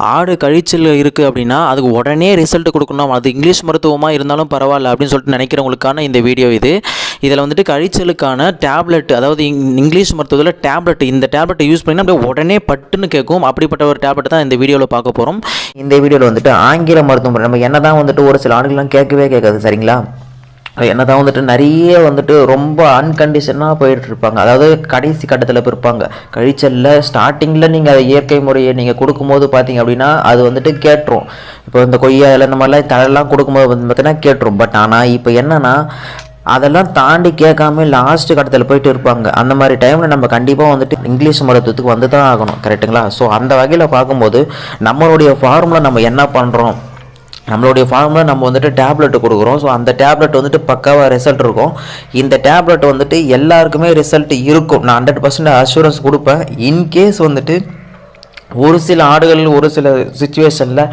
ஆடு கழிச்சல் இருக்குது அப்படின்னா அதுக்கு உடனே ரிசல்ட் கொடுக்கணும். அது இங்கிலீஷ் மருத்துவமாக இருந்தாலும் பரவாயில்ல அப்படின்னு சொல்லிட்டு நினைக்கிறவங்களுக்கான இந்த வீடியோ இது. இதில் வந்துட்டு கழிச்சலுக்கான டேப்லெட் அதாவது இங்- இங்கிலீஷ் மருத்துவத்தில் டேப்லெட் இந்த டேப்லெட்டை யூஸ் பண்ணி அப்படியே உடனே பட்டுன்னு கேட்கும். அப்படிப்பட்ட ஒரு டேப்லெட் தான் இந்த வீடியோவில் பார்க்க போகிறோம் இந்த வீடியோவில் வந்துட்டு ஆங்கில மருத்துவம் நம்ம என்ன தான் வந்துட்டு ஒரு சில ஆண்டுகள்லாம் கேட்கவே கேட்காது சரிங்களா? என்ன தான் வந்துட்டு நிறைய வந்துட்டு ரொம்ப அன்கண்டிஷனாக போயிட்டு இருப்பாங்க அதாவது கடைசி கட்டத்தில் இருப்பாங்க கழிச்சலில் ஸ்டார்டிங்கில் நீங்கள் அதை இயற்கை முறையை நீங்கள் கொடுக்கும்போது பார்த்தீங்க அப்படின்னா அது வந்துட்டு கேட்டுரும். இப்போ இந்த கொய்யா இலை இந்த மாதிரிலாம் தழெல்லாம் கொடுக்கும்போது வந்து பார்த்தீங்கன்னா கேட்டுரும். பட் ஆனால் இப்போ என்னன்னா அதெல்லாம் தாண்டி கேட்காம லாஸ்ட் கட்டத்தில் போயிட்டு இருப்பாங்க. அந்த மாதிரி டைமில் நம்ம கண்டிப்பாக வந்துட்டு இங்கிலீஷ் மருத்துவத்துக்கு வந்து தான் ஆகணும் கரெக்ட்டுங்களா ஸோ அந்த வகையில் பார்க்கும்போது நம்மளுடைய ஃபார்முலா நம்ம என்ன பண்ணுறோம் நம்மளுடைய ஃபார்மில் நம்ம வந்துட்டு டேப்லெட் கொடுக்குறோம். ஸோ அந்த டேப்லெட் வந்துட்டு பக்காவாக ரிசல்ட் இருக்கும். இந்த டேப்லெட் வந்துட்டு எல்லாருக்குமே ரிசல்ட் இருக்கும். நான் ஹண்ட்ரட் பர்சன்ட் அஷூரன்ஸ் கொடுப்பேன். இன்கேஸ் வந்துட்டு ஒரு சில ஆடுகள் ஒரு சில சுச்சுவேஷனில்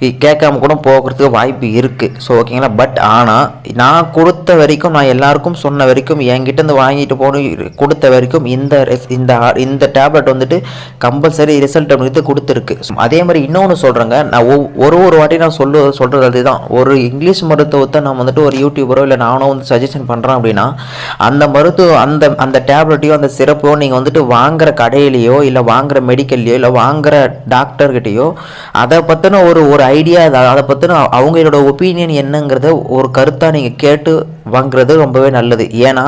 கேட்காம கூட போகிறதுக்கு வாய்ப்பு இருக்குது ஸோ ஓகேங்களா பட் ஆனால் நான் கொடுத்த வரைக்கும் நான் எல்லாருக்கும் சொன்ன வரைக்கும் என்கிட்ட இருந்து வாங்கிட்டு போன கொடுத்த வரைக்கும் இந்த இந்த இந்த டேப்லெட் வந்துட்டு கம்பல்சரி ரிசல்ட் அப்படிங்கிறது கொடுத்துருக்கு. அதே மாதிரி இன்னொன்று சொல்கிறேங்க நான் ஒரு ஒரு வாட்டி நான் சொல்லு சொல்கிறது அதுதான். ஒரு இங்கிலீஷ் மருத்துவத்தை நான் வந்துட்டு ஒரு யூடியூபரோ இல்லை நானோ வந்து சஜஷன் பண்ணுறேன் அப்படின்னா அந்த மருத்துவம் அந்த அந்த டேப்லெட்டையோ அந்த சிறப்போ நீங்கள் வந்துட்டு வாங்குற கடையிலையோ இல்லை வாங்குற மெடிக்கல்லையோ இல்லை வாங்குற டாக்டர்கிட்டையோ அதை பற்றின ஒரு ஒரு ஐடியா அதை பற்றின அவங்களோட ஒப்பீனியன் என்னங்கிறத ஒரு கருத்தாக நீங்கள் கேட்டு வாங்குறது ரொம்பவே நல்லது. ஏன்னா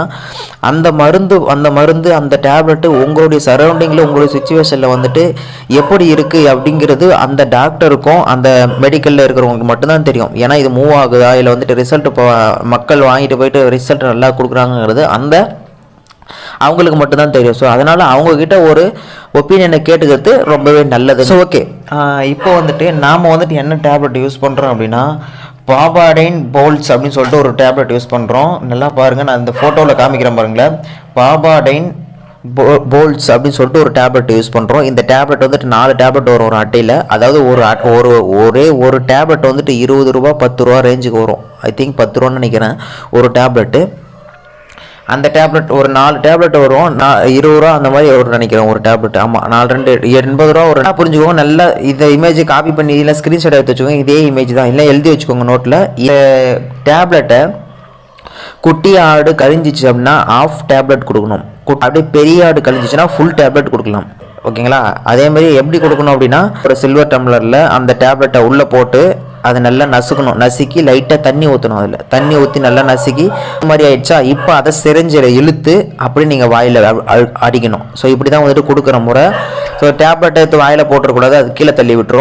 அந்த மருந்து அந்த மருந்து அந்த டேப்லெட்டு உங்களுடைய சரௌண்டிங்கில் உங்களுடைய சுச்சுவேஷனில் வந்துட்டு எப்படி இருக்குது அப்படிங்கிறது அந்த டாக்டருக்கும் அந்த மெடிக்கலில் இருக்கிறவங்களுக்கு மட்டும்தான் தெரியும். ஏன்னா இது மூவ் ஆகுதா? இல்லை வந்துட்டு ரிசல்ட் இப்போ மக்கள் வாங்கிட்டு போயிட்டு ரிசல்ட் நல்லா கொடுக்குறாங்கிறது அந்த அவங்களுக்கு மட்டும்தான் தெரியும். ஸோ அதனால் அவங்கக்கிட்ட ஒரு ஒப்பீனியனை கேட்டுக்கிறது ரொம்பவே நல்லது ஸோ ஓகே இப்போ வந்துட்டு நாம் வந்துட்டு என்ன டேப்லெட் யூஸ் பண்ணுறோம் அப்படின்னா பாபாடைன் போல்ஸ் அப்படின்னு சொல்லிட்டு ஒரு டேப்லெட் யூஸ் பண்ணுறோம் நல்லா பாருங்கள் நான் இந்த ஃபோட்டோவில் காமிக்கிறேன் பாருங்களேன். பாபாடைன் போ போல்ட்ஸ் அப்படின்னு சொல்லிட்டு ஒரு டேப்லெட் யூஸ் பண்ணுறோம் இந்த டேப்லெட் வந்துட்டு நாலு டேப்லெட் வரும் ஒரு அட்டையில். அதாவது ஒரு ஒரு ஒரே ஒரு டேப்லெட் வந்துட்டு இருபது ரூபா பத்து ரூபா ரேஞ்சுக்கு வரும். ஐ திங்க் பத்து ரூபான்னு நினைக்கிறேன் ஒரு டேப்லெட்டு அந்த டேப்லெட் ஒரு நாலு டேப்லெட் வரும் நான் இருபது ரூபா அந்த மாதிரி ஒரு நினைக்கிறேன் ஒரு டேப்லெட். ஆமாம் நாலு ரெண்டு எண்பது ரூபா ஒரு புரிஞ்சுக்கோங்க. நல்லா இந்த இமேஜ் காப்பி பண்ணி இல்லை ஸ்க்ரீன்ஷாட் எடுத்து வச்சுக்கோங்க இதே இமேஜ் தான். இல்லை எழுதி வச்சுக்கோங்க நோட்டில் இந்த டேப்லெட்டை குட்டி ஆடு கழிஞ்சிச்சு அப்படின்னா ஆஃப் டேப்லெட் கொடுக்கணும். கு- அப்படியே பெரிய ஆடு கழிஞ்சிச்சுன்னா ஃபுல் டேப்லெட் கொடுக்கலாம். ஓகேங்களா அதே மாதிரி எப்படி கொடுக்கணும் அப்படின்னா ஒரு சில்வர் டம்ளரில் அந்த டேப்லெட்டை உள்ளே போட்டு அதை நல்லா நசுக்கணும். நசுக்கி லைட்டாக தண்ணி ஊற்றணும் அதில். தண்ணி ஊற்றி நல்லா நசுக்கி இந்த மாதிரி ஆயிடுச்சா இப்போ அதை சிரிஞ்சில் இழுத்து அப்படி நீங்கள் வாயில் அடிக்கணும். ஸோ இப்படி தான் வந்துட்டு கொடுக்குற முறை. ஸோ டேப்லெட் எடுத்து வாயில் போட்டுறக்கூடாது அது கீழே தள்ளி விட்டுரும்.